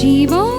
জীবন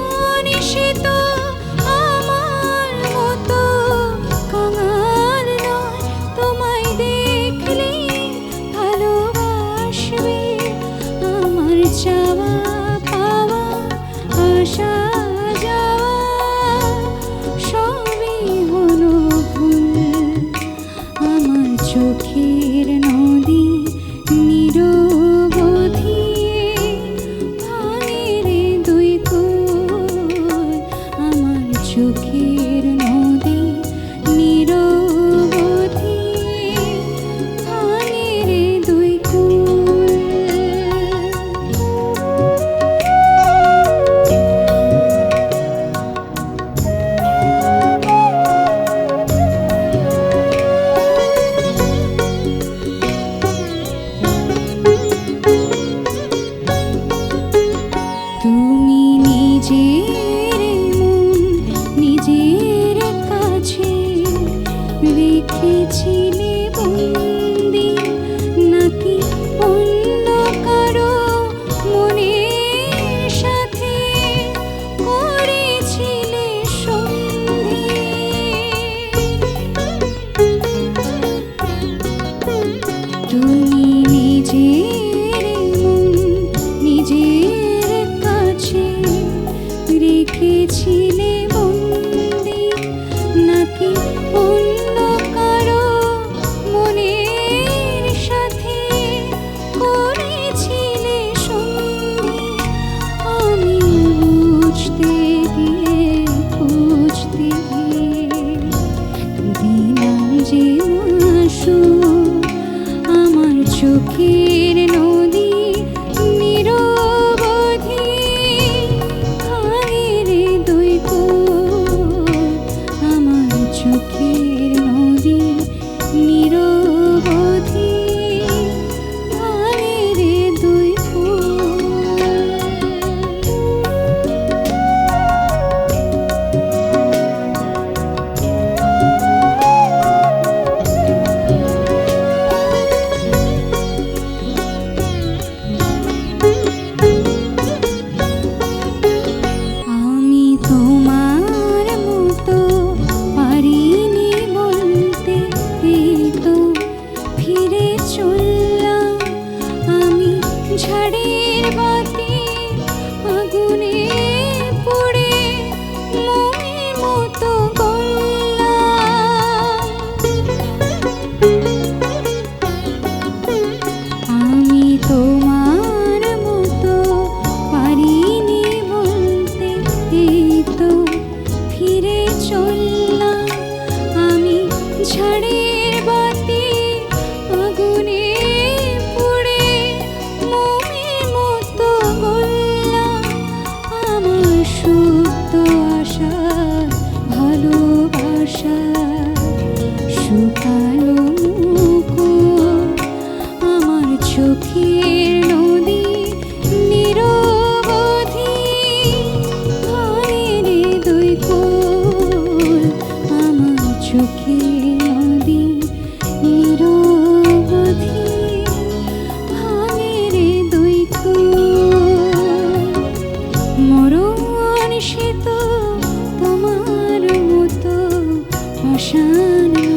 আসানা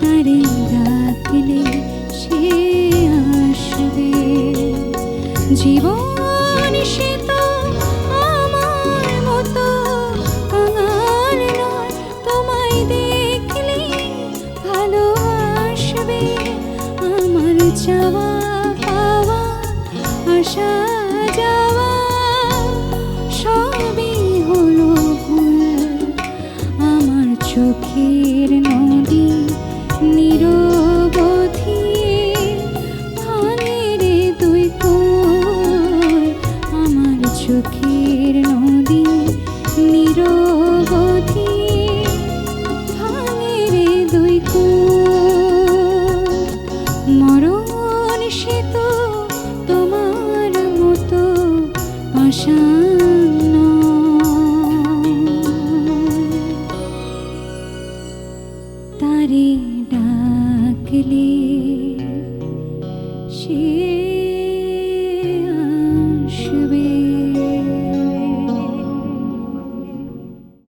তারে ডাকলে সে তোমায় দেখলে আমার চাওয়া পাওয়া আশা যাওয়া চোখের নদী নিরবধি ভাঙে রে তুই আমার চোখের নদী নিরবধি ভাঙে দুই তুই মরণ সে তো তোমার মতো আশা